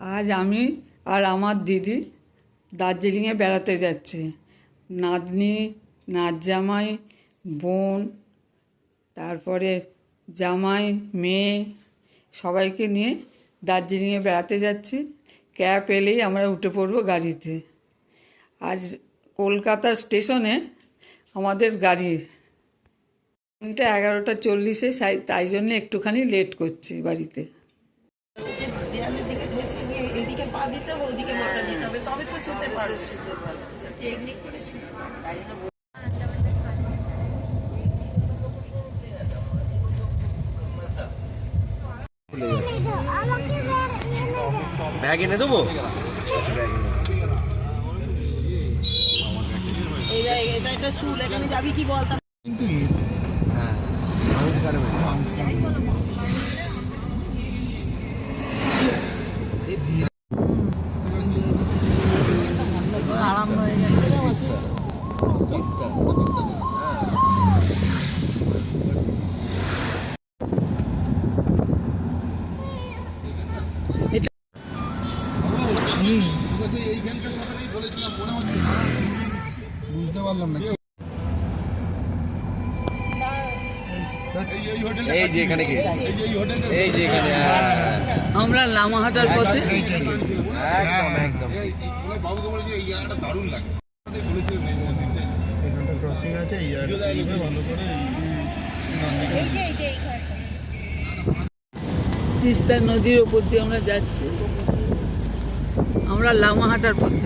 আজ আমি আর আমার দিদি দার্জিলিংয়ে বেড়াতে যাচ্ছি। নাতনি নাত জামাই বোন, তারপরে জামাই, মেয়ে, সবাইকে নিয়ে দার্জিলিংয়ে বেড়াতে যাচ্ছি। ক্যাব এলেই আমরা উঠে পড়ব গাড়িতে। আজ কলকাতা স্টেশনে আমাদের গাড়ি। ট্রেনটা এগারোটা চল্লিশে তাই জন্য একটুখানি লেট করছি বাড়িতে। দেয়ালের দিকে ঠেস নিয়ে এদিকে পা দিতে হবে ওদিকে মাথা দিতে হবে। তবে তো শুতে পারো। টেকনিক করেছি তাই জন্য ব্যাগ এনে দেবো? এই এটা একটা শুল এখানে যাবি কি বল? হ্যাঁ। যে এখানে কি এই যে এখানে হ্যাঁ। আমরা লামাহাটার পথে? একদম একদম। এখানটা ক্রসিং আছে এই আর ভালো করে তিস্তা নদীর ওপর দিয়ে আমরা যাচ্ছি। আমরা লামাহাটার পথে।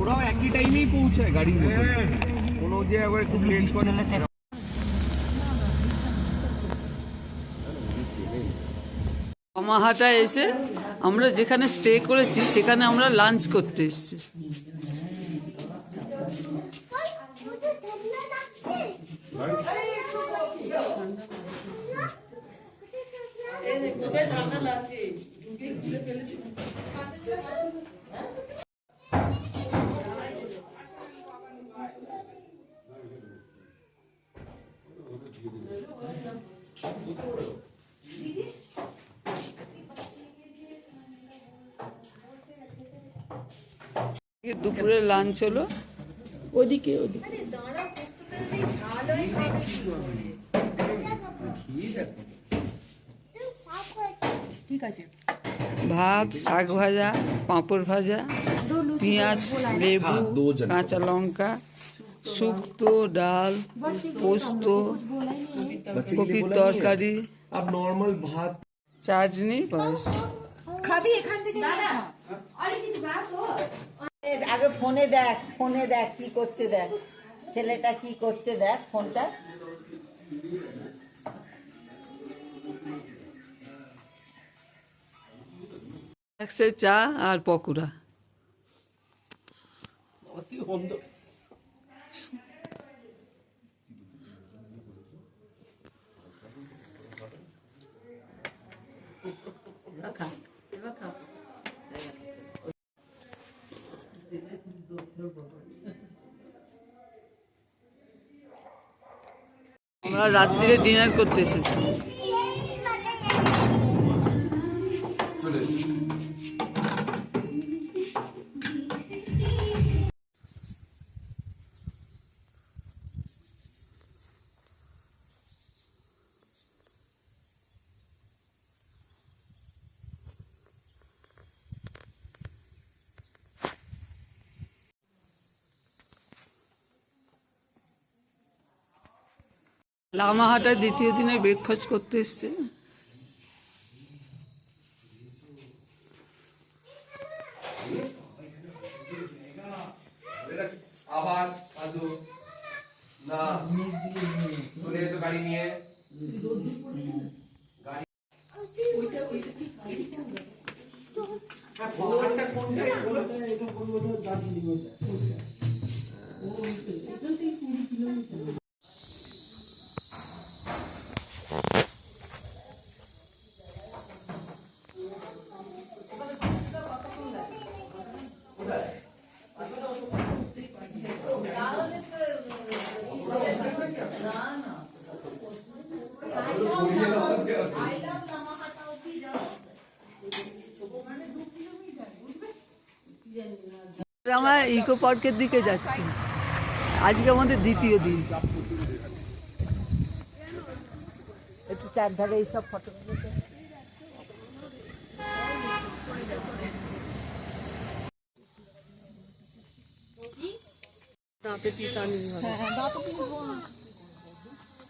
ওরাও একই টাইমেই পৌঁছায় একবার খুব লামাহাটা এসে আমরা যেখানে স্টে করেছি, সেখানে আমরা লাঞ্চ করতে এসেছি। ঠান্ডা লাগছে। ঢুকে খুলে ফেলেছি দুপুরে লাঞ্চ হলো। ওদিকে ওদিকে। ঠিক আছে? ভাত শাক ভাজা পাঁপড় ভাজা পেঁয়াজ লেবু কাঁচা লঙ্কা শুক্তো। ডাল পোস্ত কপির তরকারি নর্মাল ভাত। চাটনি বাস। খাবি এখান থেকে? হ্যাঁ। আগে ফোনে দেখ ফোনে দেখ কি করছে দেখ। ছেলেটা কি করছে দেখ ফোনটা। একসে চা আর পকোড়া। আমরা রাত্রিরে ডিনার করতে এসেছি লামাহাটার দ্বিতীয় দিনে ব্রেকফাস্ট করতে এসছে। আবার না চলে এসো গাড়ি নিয়ে। আমরা ইকো পার্কের দিকে যাচ্ছি। আজকে আমাদের দ্বিতীয় দিন। একটু চারধারে এইসব ফটো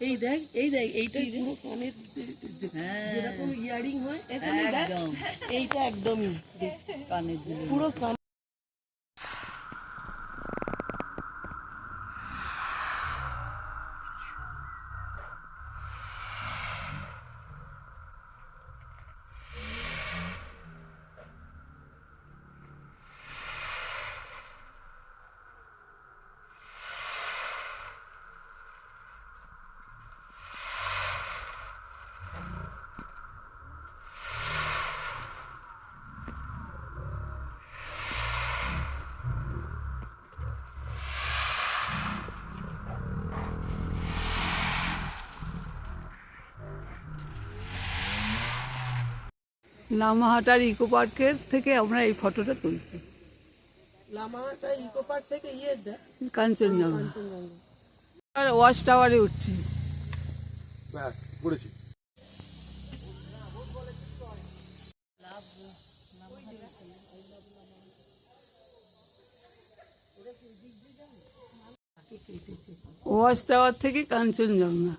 এই দেখ এই দেখ এইটা পুরো কানের যেরকম ইয়ারিং হয় দেখ এইটা একদমই কানের পুরো কান লামাহাটার ইকো পার্কের থেকে আমরা এই ফটোটা তুলছি। ইকো পার্ক থেকে ইয়ে কাঞ্চনজঙ্ঘা। আর ওয়াচ টাওয়ারে উঠছি। ব্যাস ওয়াচ টাওয়ার থেকে কাঞ্চনজঙ্ঘা।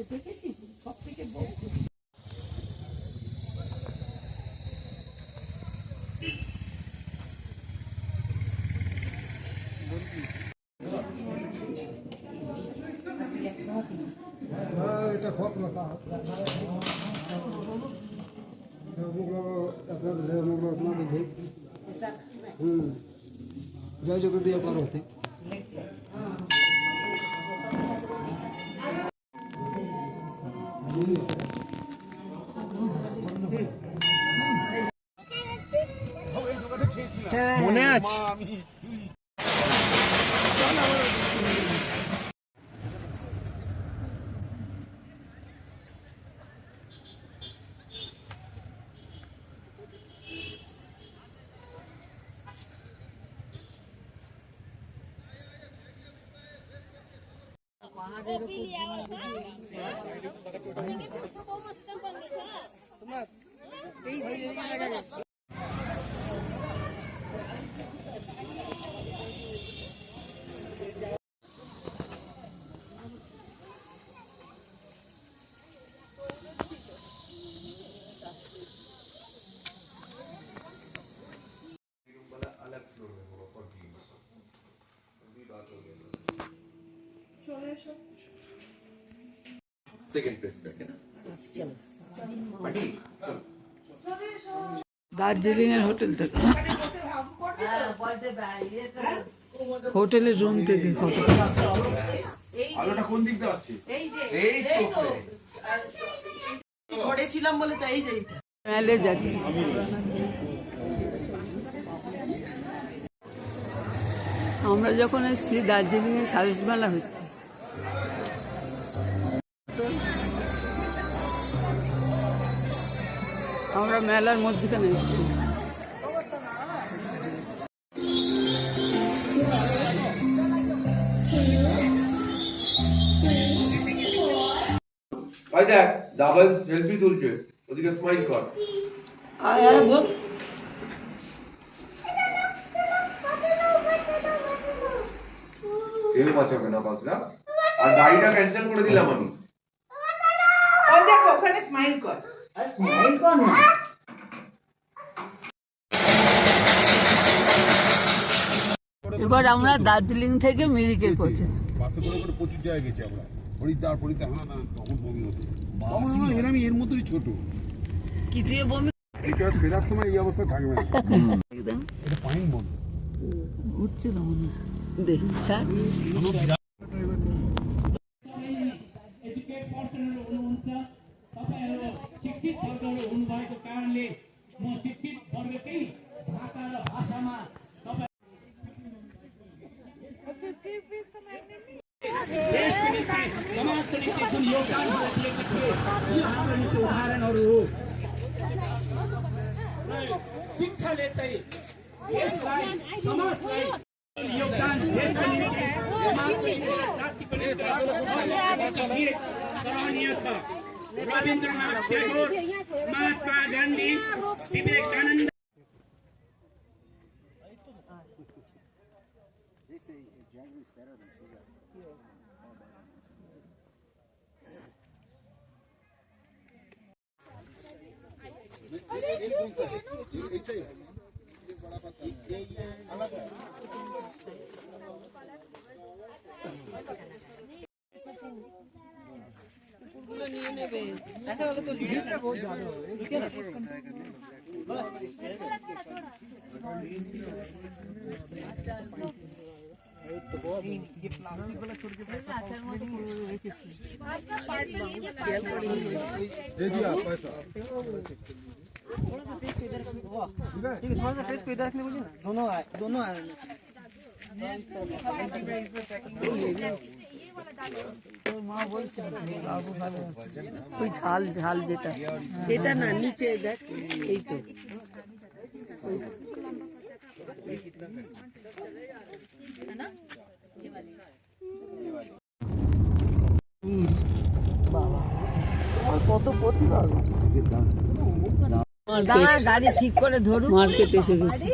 এটা যদি আপনারা হ্যাঁ। মনে আছে? তোমার এই দার্জিলিংয়ের হোটেল থেকে হোটেলের রুম থেকে আমরা যখন এসেছি দার্জিলিং এ সার্ভিস মেলা হচ্ছে। আমরা মেলার মধ্যখানে এসেছি। ভাই দেখ ডাবল সেলফি তুলছে। ওদিকে স্মাইল কর। আয় আয় বল। কেউ বাঁচাবে না বাঁচলা আর গাড়িটা ক্যান্সেল করে দিলাম আমি। ওই দেখো ওখানে স্মাইল কর। আর স্মাইল কর না। এবার আমরা দার্জিলিং থেকে মিরিকের পথে বাসে করে করে প্রচুর জায়গায় গেছি আমরা। হরিদ্বার হরিদ্বার হ্যাঁ না তখন বমি হতো। তখন হলো এরম এর মতনই ছোট। কি দিয়ে বমি? এটা ফেরার সময় এই অবস্থা থাকবে না। একদম। এটা পাইন उदाहरणहरू हो शिक्षाले चाहिँ यसलाई समाजलाई योगदान सराहनीय छ रविन्द्रनाथ टेगोर महात्मा गान्धी विवेकानन्द পুকুরগুলো নিয়ে নেবে আচ্ছা ওটা তো লিমিটটা বহুত ভালো হবে ঠিক আছে ये प्लास्टिक वाला छोड़ के दे दिया पैसा ওই ঝাল ঝাল যেটা এটা না নিচে দেখ এই তো কত প্রতিভা গাড়ি ঠিক করে ধরুন মার্কেট এসে গেছে।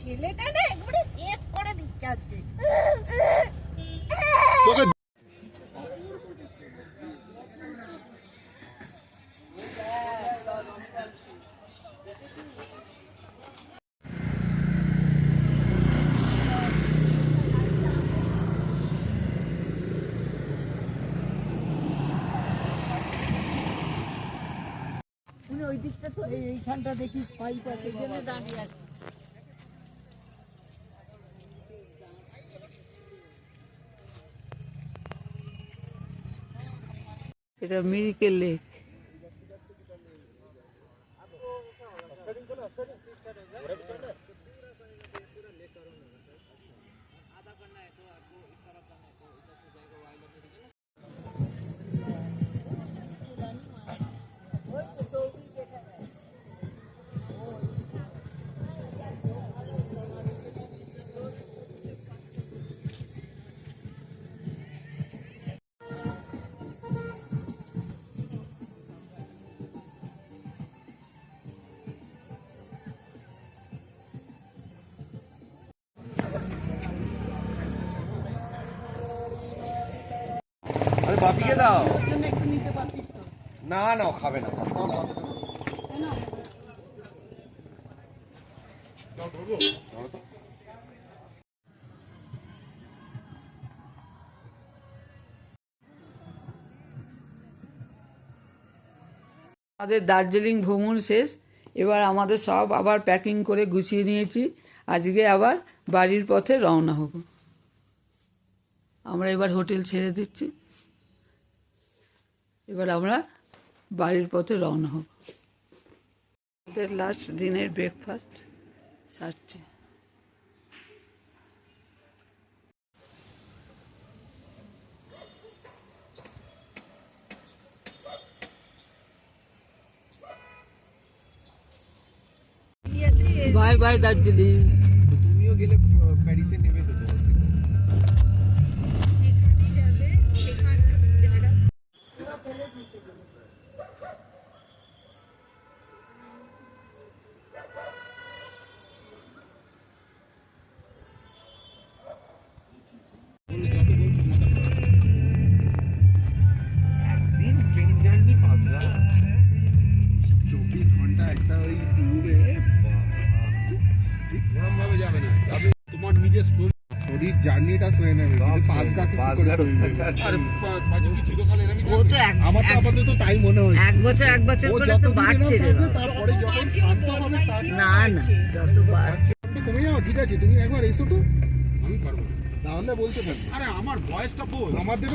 ছেলেটা না একবারে শেষ করে দিচ্ছে আজকে। তো দেখি পাইপ আছে দাঁড়িয়ে আছে। এটা মিরিকেল লেক। দাও। না না, খাবে না আমাদের দার্জিলিং ভ্রমণ শেষ। এবার আমাদের সব আবার প্যাকিং করে গুছিয়ে নিয়েছি। আজকে আবার বাড়ির পথে রওনা হব। আমরা এবার হোটেল ছেড়ে দিচ্ছি। এবার আমরা বাড়ির পথে রওনা হব আমাদের লাস্ট দিনের ব্রেকফাস্ট সারছে বাই বাই দার্জিলিং তুমিও গেলে প্যারিসে নেবে তো আমার তো আপাতত তাই মনে হয় এক বছর এক বছর ও করে তো বাড়ছে। তারপরে যখন শান্ত হবে তার না না যত বাড়ছে কমে যাও ঠিক আছে তুমি একবার এসো তো। আমি পারব না। তাহলে বলতে পারব। আরে আমার বয়সটা বল আমার দেখো